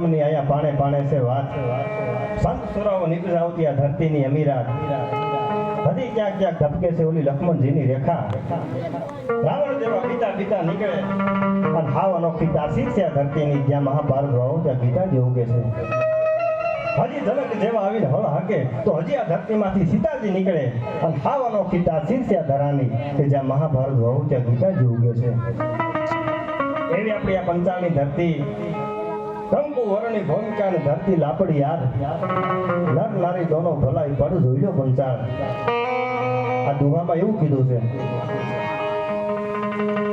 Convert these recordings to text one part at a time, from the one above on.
ધર્મની આયા પાણે પાણે છે વાત. સંત સુરાઓ નીકળી આવતી આ ધરતીની અમીરા હજી ક્યાંક ક્યાંક ધબકે છે ઓલી લક્ષ્મણજીની રેખા. રાવણ જેવા પિતા પિતા નીકળે. પણ હાવ અનોખી તાસીર છે આ ધરતીની, જ્યાં મહાભારત રહો ત્યાં ગીતા જે ઉગે છે. હજી જનક જેવા આવીને હળ હાકે, તો હજી આ ધરતીમાંથી સીતાજી નીકળે. અને હાવ અનોખી તાસીર છે આ ધરાની, કે જ્યાં મહાભારત રહો ત્યાં ગીતા જે ઉગે છે. એવી આપણી આ પંચાળની ધરતી કંકુ વરણી, ભૂમિકા ને ધરતી લાપડી યાર નર, નારી દોનો ભલાઈ પડ જોઈલો પંચાળ આ દુહામાં એવું કીધું છે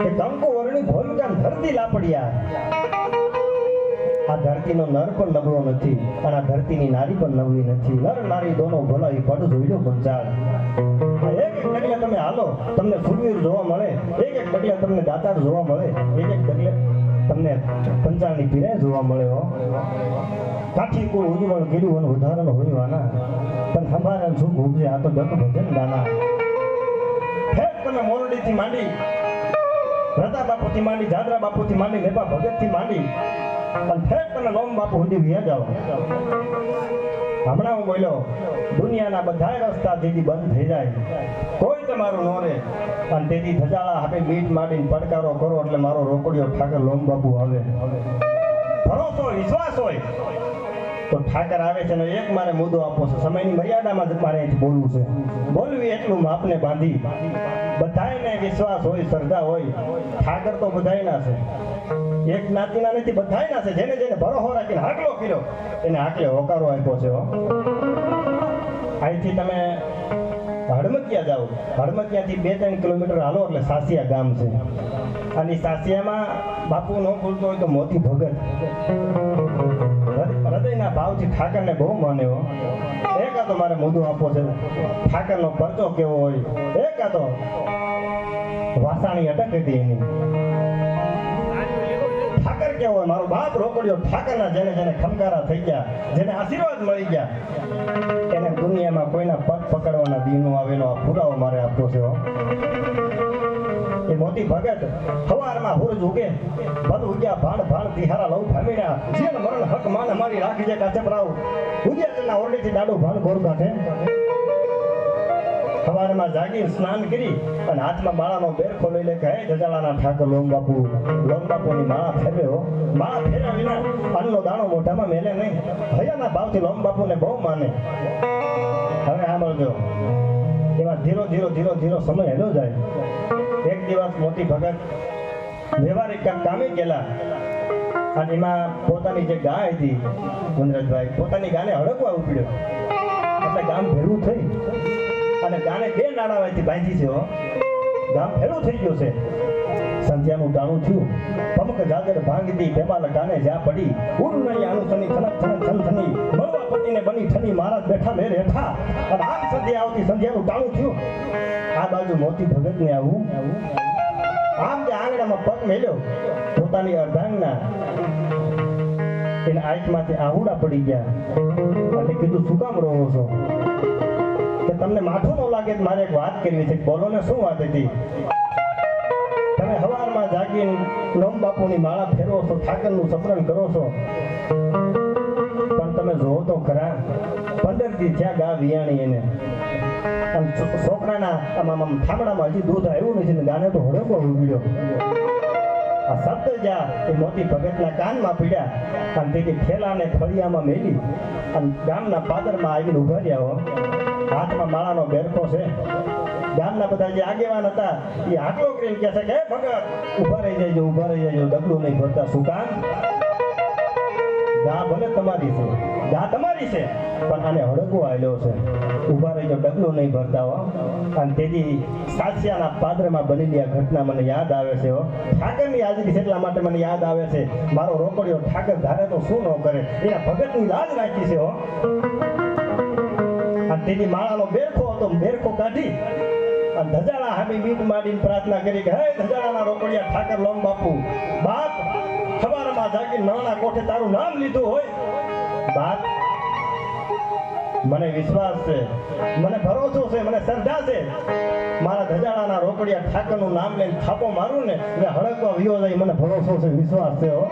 કે કંકુ વરણી, ભૂમિકા ધરતી લાપડી યાર આ ધરતીનો નર પણ નબળો નથી અને આ ધરતીની નારી પણ નબળી નથી. નર, નારી દોનો ભલાઈ પડ જોઈલો પંચાળ આ એક તમે હાલો, તમને ફૂલવીર જોવા મળે, એક એક ડગલે તમને દાતાર જોવા મળે, એક એક ડગલે તમને પંચાળની પીરે જોવા મળે હો. કાઠી કોઈ ઉજવળ ગીરું અને ઉદાહરણ હોઈવાના પણ સંભાળે સુખ ઉપજે આ તો ડક ભજન દાના ફેર તમે મોરડીથી માંડી રતા બાપુથી માંડી, જાદરા બાપુથી માંડી નેપા ભગતથી માંડી. અને ફેર તમે લોમ બાપુ સુધી વ્યા જાઓ. હમણાં હું બોલ્યો, દુનિયાના બધાય રસ્તા તેથી બંધ થઈ જાય. કોઈ તમારું ન રહે. અને તેથી ધજાળા હાથે બીટ માંડીને પડકારો કરો એટલે મારો રોકડિયો ઠાકર લોમ બાબુ આવે. ભરોસો, વિશ્વાસ હોય. તો ઠાકર આવે છે અને એક મારે મુદ્દો આપવો છે. સમયની મર્યાદામાં મારે બોલવું છે. બોલવી એટલું માપને બાંધી. બધાયને વિશ્વાસ હોય, શ્રદ્ધા હોય. ઠાકર તો બધાયના છે. એક નાતીના નથી, બધાયના છે. જેને જેને ભરોહો રાખીને હાકલો કર્યો, એને હાકલે હોકારો આપ્યો છે અહીંથી તમે હડમતિયા જાઓ. હડમતિયાથી બે ત્રણ કિલોમીટર હાલો એટલે સાસિયા ગામ છે. અને સાસિયામાં બાપુ ન ભૂલતો હોય તો મોતી ભગત. હૃદયના ભાવથી ઠાકરને બહુ માને હો. એક આ તો મારે મુદ્દો આપવો છે ઠાકરનો પરચો કેવો હોય? એક આ તો વાસાણી અટક હતી એની. ઠાકર કેવો હોય? મારો બાપ રોકડ્યો, ઠાકરના જેને જેને ખમકારા થઈ ગયા, જેને આશીર્વાદ મળી ગયા. એને દુનિયામાં કોઈના પગ પકડવાના દીનો આવેલો આ પુરાવો મારે આપવો છે. એ મોતી ભગત સવારમાં હુરજ ઉગે ભદ ઉગ્યા ભાણ ભાણ તિહારા લઉં ભમીણા જેન મરણ હક માન મારી રાખી જે કાચે પ્રાવ ઉગ્યા ઓરડીથી દાડો ભાણ ગોર કાઢે સવારમાં જાગી સ્નાન કરી અને હાથમાં માળાનો બેરખો લઈ લે કહે જજાળાના ઠાકર લોમ બાપુ લોમ બાપુની માળા ફેરવ્યો માળા ફેર્યા વિના અન્નનો દાણો મોઢામાં મેલે નહીં. ભયાના ભાવથી લોમ બાપુને બહુ માને. હવે સાંભળજો. એમાં ધીરો ધીરો ધીરો ધીરો સમય હેલો જાય. દિવસ મોતી ભગત વ્યવહારિક કામ ગયેલા. અને એમાં પોતાની જે ગા હતી વનરાજભાઈ પોતાની ગાને હડકવા ઉપડ્યો. એટલે ગામ ભેરું થઈ. અને ગાને બે નાણાવાથી બાંધી છે. ગામ ભેરું થઈ ગયું છે. સંધ્યાનું ટાણું થયું. પમક જાગર ભાંગતી પેમાલ ગાને જ્યાં પડી. ઉડ નહીં આનું થની થનક થનક થન થની. મળવા પતિને બની ઠની મહારાજ બેઠા મેર હેઠા અને આમ સંધ્યા આવતી સંધ્યાનું ટાણું થયું. આ બાજુ મોતી ભગતને આવું આમ જે આંગણામાં પગ મેલ્યો. પોતાની અર્ધાંગના એના આંખમાંથી આહુડા પડી ગયા. અને કીધું, શું કામ રહો છો? કે તમને માથું ન લાગે મારે એક વાત કરવી છે. બોલો ને, શું વાત હતી? તમે હવારમાં જાગીને લોમ બાપુની માળા ફેરવો છો, ઠાકરનું સમરણ કરો છો. પણ તમે જોવો તો ખરા. પંદરથી થયા ગા વિયાણી એને. છોકરાના આમાં ઠામડામાં હજી દૂધ આવ્યું નથી ગાને તો હળકો ઉગડ્યો આ શબ્દ જા એ મોતી ભગતના કાનમાં પીડ્યા. અને તેથી ઠેલાને ફળિયામાં મેલી. અને ગામના પાદરમાં આવીને ઊભા રહ્યા હાથમાં માળાનો બેરખો છે. ગામના બધા જે આગેવાન હતા, એ આટલો કરીને કહે છે કે ભગત, ઊભા રહી જાય ઊભા રહી જાય ડગલું નહીં ભરતા શું કામ? ગા ભલે તમારી છે. ગા તમારી છે. પણ આને હડકવો આવેલો છે. ઊભા રહીને ડગલું નહીં ભરતા હો. અને તેથી સાસિયાના પાદરમાં બનેલી આ ઘટના મને યાદ આવે છે હો. ઠાકરની હાજરી એટલા માટે મને યાદ આવે છે. મારો રોકડિયો ઠાકર ધારે તો શું ન કરે? એના ભગતની લાજ રાખી છે હો. અને તેની માળાનો બેરખો હતો, બેરખો કાઢી અને ધજાળા હામી બીટ માંડીને પ્રાર્થના કરી કે, હે ધજાળાના રોકડિયા, ઠાકર લોમ બાપુ, બાપ સવારમાં ધાકી નાના કોઠે તારું નામ લીધું હોય? બાપ, મને વિશ્વાસ છે, મને ભરોસો છે, મને શ્રદ્ધા છે. મારા ધજાડાના રોકડિયા ઠાકરનું નામ લઈને થાપો મારું ને એટલે હડકવા વિયો જાય, મને ભરોસો છે, વિશ્વાસ છે, હો.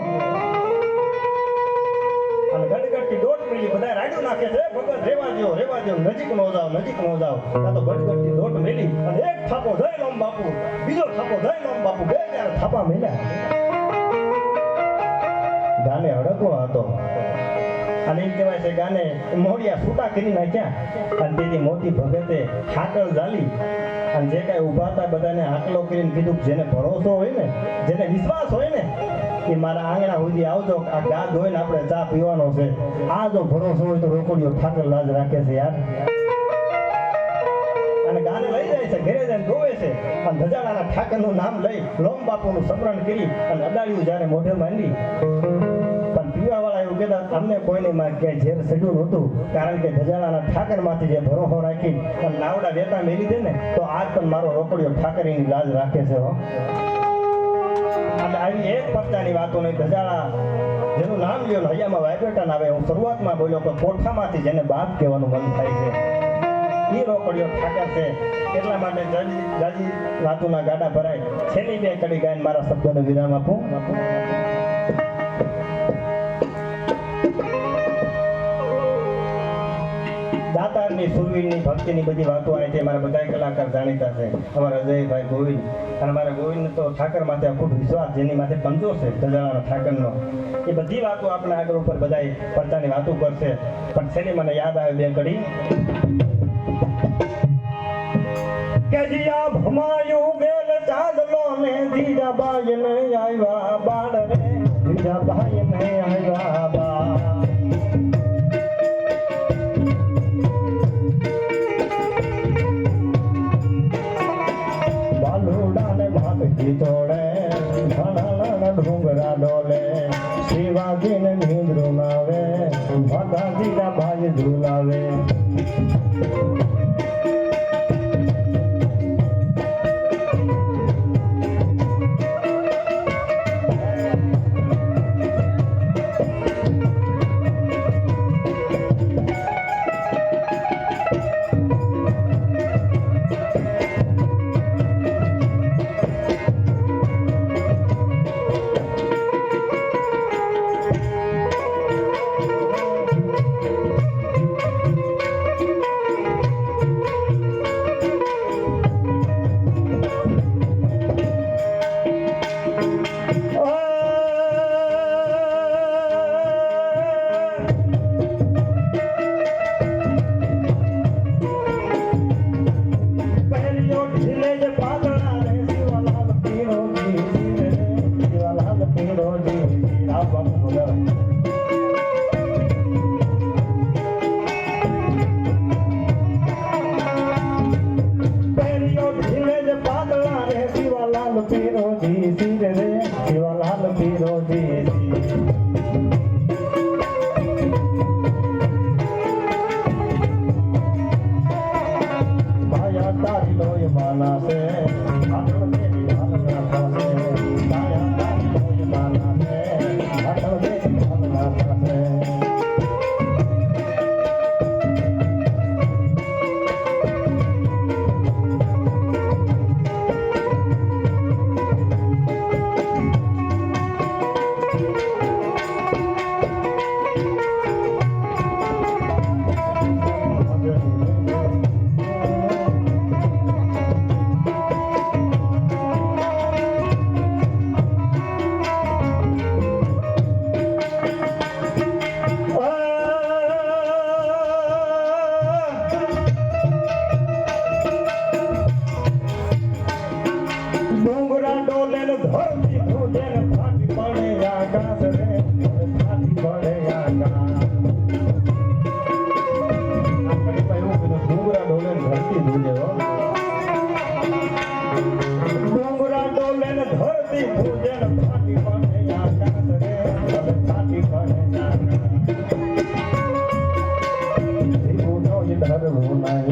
અને ગડગડતી દોટ મિલી બધા રાડ્યું નાખે છે ભગત રેવા દો રેવા દો નજીક નો જાવ નજીક નો જાવ આ તો ગડગડતી દોટ મેલી, અને એક થાપો જય લોમ બાપુ બીજો થાપો જય લોમ બાપુ બે ત્યારે થાપા મિલ્યા. ગાને હતો. અને એમ કહેવાય છે ગાને મોડિયા છૂટા કરી નાખ્યા. અને તેથી મોટી ભગતે હાકલ ઝાલી. અને જે કાંઈ ઊભા હતા બધાને હાકલો કરીને કીધું જેને ભરોસો હોય ને, જેને વિશ્વાસ હોય ને, એ મારા આંગણા સુધી આવજો આ ગા ધોઈને આપણે ચા પીવાનો છે. આ જો ભરોસો હોય તો રોકડીઓ ઠાકર લાજ રાખે છે યાર. અને ગાને લઈ જાય છે, ઘરે જઈને ધોવે છે. અને ધજાડાના ઠાકરનું નામ લઈ લોમ બાપુનું સ્મરણ કરી અને અડાડ્યું જ્યારે મોઢે માંડી. પીવાવાળા એવું કહેતા અમને કોઈને માં ક્યાંય ઝેર સડ્યું નહોતું, કારણ કે ધજાડાના ઠાકરમાંથી જે ભરોહો રાખી પણ નાવડા વેતા મેલી દે ને, તો આજ પણ મારો રોકડીયો ઠાકરીની લાજ રાખે છે હો. આવી એક પત્તાની વાતો નહીં ધજાડા જેનું નામ લ્યો હૈયામાં વાઇબ્રેટન આવે, હું શરૂઆતમાં બોલ્યો કે કોઠામાંથી જેને બાપ કહેવાનું મન થાય છે. એ રોકડિયો ઠાકર છે. એટલા માટે જાજી જાજી વાતોના ગાડા ભરાય. છેલ્લી બે કડી ગાયન મારા શબ્દોને વિરામ આપું. દાતારની સુરવીરની ભક્તિની બધી વાતો આવી છે. મારા બધા કલાકાર જાણીતા છે. અમારા અજયભાઈ ગોવિંદ અને મારા ગોવિંદ તો ઠાકર માથે અખૂટ વિશ્વાસ, જેની માથે પંજો છે ગજાણાનો ઠાકરનો. એ બધી વાતો આપણે આગળ ઉપર બધા પડતાની વાતો કરશે. પણ છેલ્લી મને યાદ આવે બે કડી. કે જીયા ભમાયું ગેલ ચાંદલો ને દીજા બાય ને આવ્યા બાળ રે દીજા બાય ને આવ્યા બાળ 我们